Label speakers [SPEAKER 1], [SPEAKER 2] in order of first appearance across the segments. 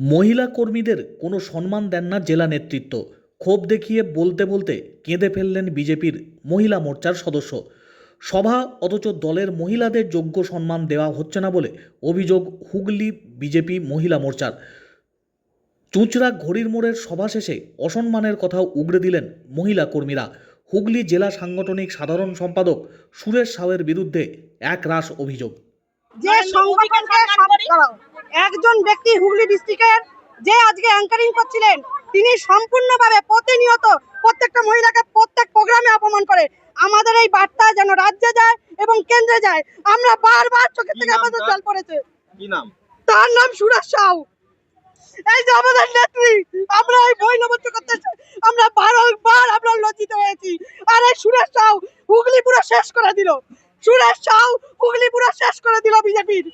[SPEAKER 1] মহিলা কর্মীদের কোনো সম্মান দেন না জেলা নেতৃত্ব। ক্ষোভ দেখিয়ে বলতে বলতে কেঁদে ফেললেন বিজেপির মহিলা মোর্চার সদস্য। সভা অথচ দলের মহিলাদের যোগ্য সম্মান দেওয়া হচ্ছে না বলে অভিযোগ হুগলি বিজেপি মহিলা মোর্চার। চুঁচড়া ঘড়ির মোড়ের সভা শেষে অসম্মানের কথাও উগড়ে দিলেন মহিলা কর্মীরা। হুগলি জেলা সাংগঠনিক সাধারণ সম্পাদক সুরেশ সাউয়ের বিরুদ্ধে এক রাস অভিযোগ।
[SPEAKER 2] একজন ব্যক্তি হুগলি ডিস্ট্রিক্টের যে আজকে অ্যাঙ্কারিং করছিলেন তিনি সম্পূর্ণভাবে প্রতিনিয়ত প্রত্যেকটা মহিলাকে প্রত্যেক প্রোগ্রামে অপমান করে। আমাদের এই বার্তা যেন রাজ্যে যায় এবং কেন্দ্রে যায়। আমরা বারবার চোখের থেকে আমাদের? জল পড়েছে।
[SPEAKER 3] কি নাম?
[SPEAKER 2] তার নাম সুরেশ সাউ এই যে আমাদের নেত্রী আমরা এই মোর্চা করতে আমরা বারবার আমরা লজ্জিত হয়েছি। আর এই সুরেশ সাউ হুগলি পুরো শেষ করে দিল। সুরেশ সাউ হুগলি পুরো শেষ করে দিল বিজেপির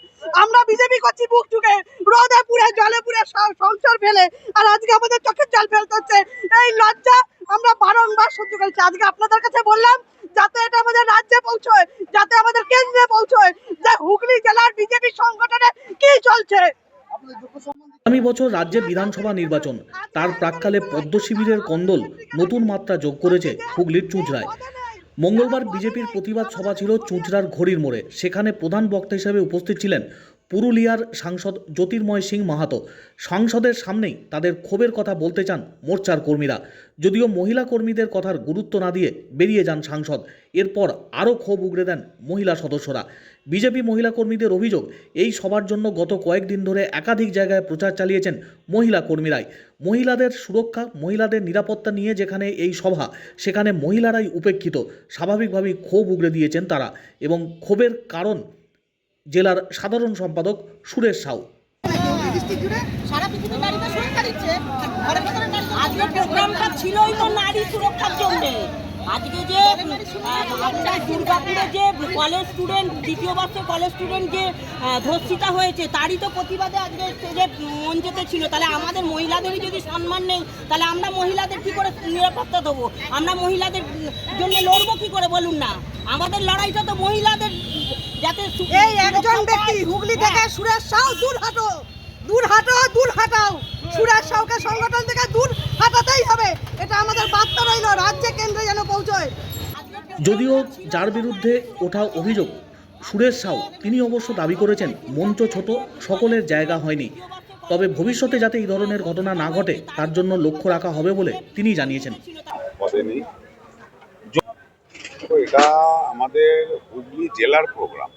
[SPEAKER 2] আমরা বিজেপি করছি বুক ঢুকে রোদে পুড়ে জলে সব সংসার ফেলে, আর আজকে আমাদের চোখের জল ফেলতে হচ্ছে। এই লজ্জা আমরা বারংবার সহ্য করেছি। আজকে আপনাদের কাছে বললাম, যাতে এটা আমাদের রাজ্যে পৌঁছয়, যাতে আমাদের কেন্দ্রে পৌঁছয়, যে হুগলি জেলার বিজেপি সংগঠনে কি চলছে।
[SPEAKER 1] আগামী বছর রাজ্যে বিধানসভা নির্বাচন। তার প্রাককালে পদ্ম শিবিরের কন্দল নতুন মাত্রা যোগ করেছে হুগলির চুঁচড়ায়। মঙ্গলবার বিজেপির প্রতিবাদ সভা ছিল চুঁচড়ার ঘড়ির মোড়ে। সেখানে প্রধান বক্তা হিসেবে উপস্থিত ছিলেন পুরুলিয়ার সাংসদ জ্যোতির্ময় সিং মাহাতো। সাংসদের সামনেই তাদের ক্ষোভের কথা বলতে চান মোর্চার কর্মীরা। যদিও মহিলা কর্মীদের কথার গুরুত্ব না দিয়ে বেরিয়ে যান সাংসদ, এরপর আরও ক্ষোভ উগড়ে দেন মহিলা সদস্যরা। বিজেপি মহিলা কর্মীদের অভিযোগ, এই সবার জন্য গত কয়েকদিন ধরে একাধিক জায়গায় প্রচার চালিয়েছেন মহিলা কর্মীরাই। মহিলাদের সুরক্ষা, মহিলাদের নিরাপত্তা নিয়ে যেখানে এই সভা, সেখানে মহিলারাই উপেক্ষিত। স্বাভাবিকভাবেই ক্ষোভ উগড়ে দিয়েছেন তারা এবং ক্ষোভের কারণ জেলার সাধারণ সম্পাদক সুরেশ সাউ।
[SPEAKER 4] সারা আজকে প্রোগ্রামটা ছিলই তো নারী সুরক্ষার জন্য। আজকে যে আপনার দুর্গাপুরে যে কলেজ স্টুডেন্ট দ্বিতীয় বর্ষের কলেজ স্টুডেন্ট যে ধর্ষিতা হয়েছে, তারই তো প্রতিবাদে আজকে স্টেজে মঞ্চতে ছিল। তাহলে আমাদের মহিলাদেরই যদি সম্মান নেই, তাহলে আমরা মহিলাদের কি করে নিরাপত্তা দেবো? আমরা মহিলাদের জন্য লড়বো কি করে বলুন না? আমাদের লড়াইটা তো মহিলাদের যাতে
[SPEAKER 2] এই একজন ব্যক্তি হুগলি থেকে সুরেশ সাউ দূর হাঁটো। দূর হাঁটো দূর হাঁটাও। সুরেশ সাউকে সংগঠন থেকে দূর হাঁটাতেই হবে। এটা আমাদের বার্তা রইল রাজ্যে কেন্দ্রে যেন পৌঁছয়।
[SPEAKER 1] যদিও যার বিরুদ্ধে ওঠা অভিযোগ সুরেশ সাউ তিনি অবশ্য দাবি করেছেন মঞ্চ ছোট সকলের জায়গা হয়নি। তবে ভবিষ্যতে যাতে এই ধরনের ঘটনা না ঘটে তার জন্য লক্ষ্য রাখা হবে বলে তিনি জানিয়েছেন।
[SPEAKER 5] তো এটা আমাদের হুগলি জেলার প্রোগ্রাম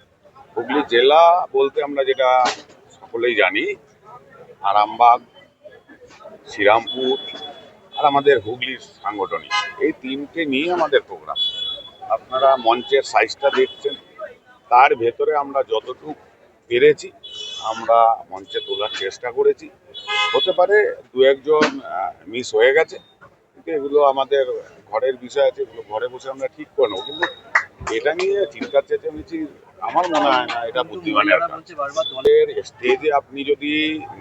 [SPEAKER 5] হুগলি জেলা বলতে আমরা যেটা সকলেই জানি, আরামবাগ, শ্রীরামপুর, আর আমাদের হুগলির সাংগঠনিক। এই তিনটে নিয়ে আমাদের প্রোগ্রাম আপনারা মঞ্চের সাইজটা দেখছেন, তার ভেতরে আমরা যতটুকু পেরেছি, আমরা মঞ্চে তোলার চেষ্টা করেছি। হতে পারে দু একজন মিস হয়ে গেছে কিন্তু এগুলো আমাদের ঘরের বিষয় আছে, এগুলো ঘরে বসে আমরা ঠিক করে নেব। কিন্তু এটা নিয়ে চিন্তার চেঁচামেচি আমার মনে হয় না, এটা বুদ্ধিমানের দলের স্টেজে আপনি যদি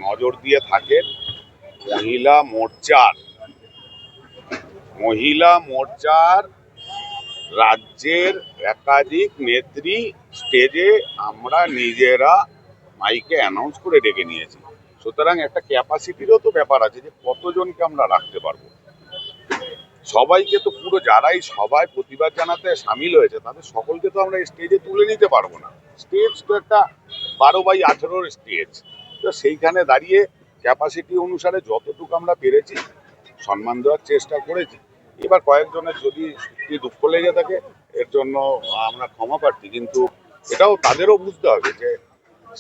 [SPEAKER 5] নজর দিয়ে থাকেন, মহিলা মোর্চার মহিলা মোর্চার রাজ্যের একাধিক নেত্রী স্টেজে আমরা নিজেরা মাইকে অ্যানাউন্স করে ডেকে নিয়েছি। সুতরাং একটা ক্যাপাসিটিরও তো ব্যাপার আছে যে কতজনকে আমরা রাখতে পারব। সবাইকে তো পুরো যারাই সবাই প্রতিবাদ জানাতে সামিল হয়েছে, তাদের সকলকে তো আমরা স্টেজে তুলে নিতে পারব না। স্টেজ তো একটা বারো বাই আঠেরোর স্টেজ তো সেইখানে দাঁড়িয়ে ক্যাপাসিটি অনুসারে যতটুকু আমরা পেরেছি, সম্মান দেওয়ার চেষ্টা করেছি। এবার কয়েকজনের যদি সত্যি দুঃখ লেগে থাকে, এর জন্য আমরা ক্ষমা প্রার্থী। কিন্তু এটাও তাদেরও বুঝতে হবে যে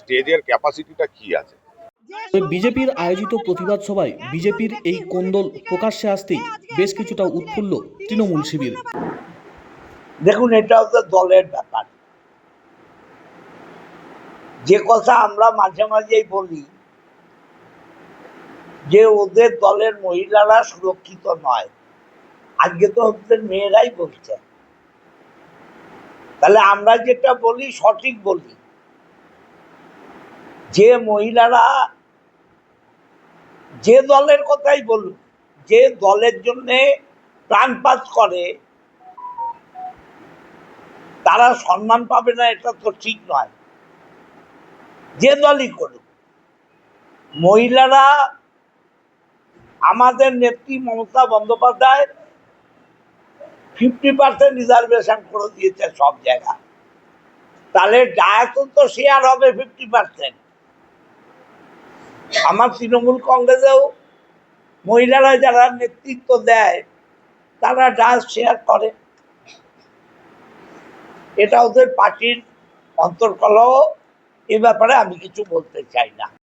[SPEAKER 5] স্টেজের ক্যাপাসিটিটা কি আছে।
[SPEAKER 1] বিজেপির আয়োজিত প্রতিবাদ সভায় বিজেপির এই কোন্দল প্রকাশ্যে আসতেই বেশ কিছুটা উৎফুল্ল তৃণমূল শিবির।
[SPEAKER 6] দেখুন, এটা হচ্ছে দলের ব্যাপার। যে কথা আমরা মাঝে মাঝেই বলি, যে ওদের দলের মহিলারা সুরক্ষিত নয়। আজকে তো ওদের মেয়েরাই বলছে। তাহলে আমরা যেটা বলি, সঠিক বলি। যে মহিলারা যে দলের কথাই বলুন, যে দলের জন্যে প্রাণপাত করে, তারা সম্মান পাবে না, এটা তো ঠিক নয়। যে দলই করুক, মহিলারা আমাদের নেত্রী Mamata Bandyopadhyay fifty percent reservation করে দিয়েছে সব জায়গায়। তাহলে ডায়াতন তো শেয়ার হবে ফিফটি পার্সেন্ট আমার তৃণমূল কংগ্রেসেও মহিলারা যারা নেতৃত্ব দেয়, তারা ডান্স শেয়ার করে। এটা ওদের পার্টির অন্তর্কলহ, এ ব্যাপারে আমি কিছু বলতে চাই না।